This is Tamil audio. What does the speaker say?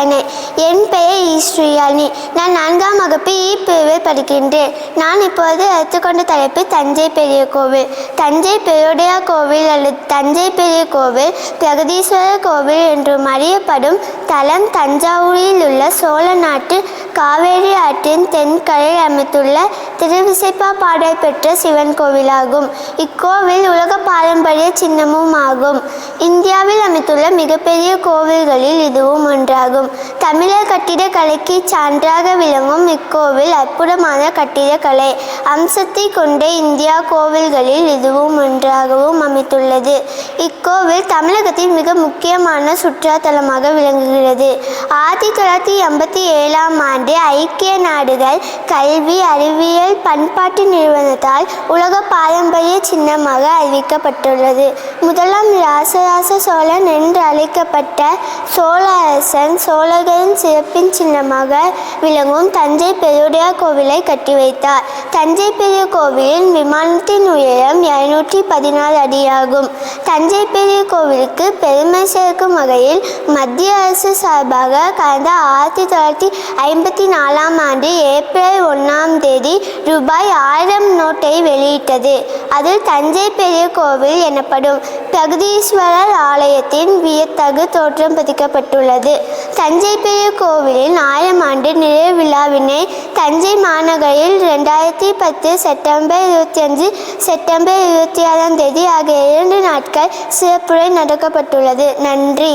நாராயணன் என் பெயர் ஈஸ்வரியாலினி நான் நான்காம் வகுப்பு இ பிரிவில் படிக்கின்றேன். நான் இப்போது எடுத்துக்கொண்ட தலைப்பு தஞ்சை பெரிய கோவில். தஞ்சை பெருடைய கோவில் அல்லது தஞ்சை பெரிய கோவில் பிரகதீஸ்வரர் கோவில் என்றும் அறியப்படும் தலம் தஞ்சாவூரில் உள்ள சோழ நாட்டு காவேரி ஆற்றின் தென்கரையில் அமைத்துள்ள திருவிசைப்பா பாடல் பெற்ற சிவன் கோவிலாகும். இக்கோவில் உலக பாரம்பரிய சின்னமும் ஆகும் இந்தியாவில் அமைத்துள்ள மிகப்பெரிய கோவில்களில் இதுவும் ஒன்றாகும். தமிழர் கட்டிடக்கலைக்கு சான்றாக விளங்கும் இக்கோவில் அற்புதமான கட்டிடக்கலை அம்சத்தை கொண்ட இந்தியா கோவில்களில் இதுவும் ஒன்றாகவும் அமைத்துள்ளது இக்கோவில் தமிழகத்தின் மிக முக்கியமான சுற்றுலாத்தலமாக விளங்குகிறது. ஆயிரத்தி தொள்ளாயிரத்தி எண்பத்தி ஏழாம் ஆண்டு ஐக்கிய நாடுகள் கல்வி அறிவியல் பண்பாட்டு நிறுவனத்தால் உலக பாரம்பரிய சின்னமாக அறிவிக்கப்பட்டுள்ளது. முதலாம் ராசராச சோழன் என்று அழைக்கப்பட்ட சோழ அரசன் சோழர்களின் சிறப்பின் சின்னமாக விளங்கும் தஞ்சை பெருவுடையார் கோவிலை கட்டி வைத்தார். தஞ்சை பெரிய கோவிலின் விமானத்தின் உயரம் இருநூற்றி பதினாறு அடியாகும். தஞ்சை பெரிய கோவிலுக்கு பெருமை சேர்க்கும் வகையில் மத்திய அரசு சார்பாக கடந்த ஆயிரத்தி தொள்ளாயிரத்தி ஐம்பத்தி நாலாம் ஆண்டு ஏப்ரல் ஒன்றாம் தேதி ரூபாய் ஆயிரம் நோட்டை வெளியிட்டது. அதில் தஞ்சை பெரிய கோவில் எனப்படும் பிரகதீஸ்வரர் ஆலயத்தின் வியத்தகு தோற்றம் பதிக்கப்பட்டுள்ளது. தஞ்சை பெரிய கோவிலின் ஆயிரம் ஆண்டு நிறைவு விழாவினை தஞ்சை மாநகரில் ரெண்டாயிரத்தி பத்து செப்டம்பர் இருபத்தி அஞ்சு செப்டம்பர் இருபத்தி ஆறாம் தேதி ஆகிய இரண்டு நாட்கள் சிறப்புரை நடக்கப்பட்டுள்ளது. நன்றி.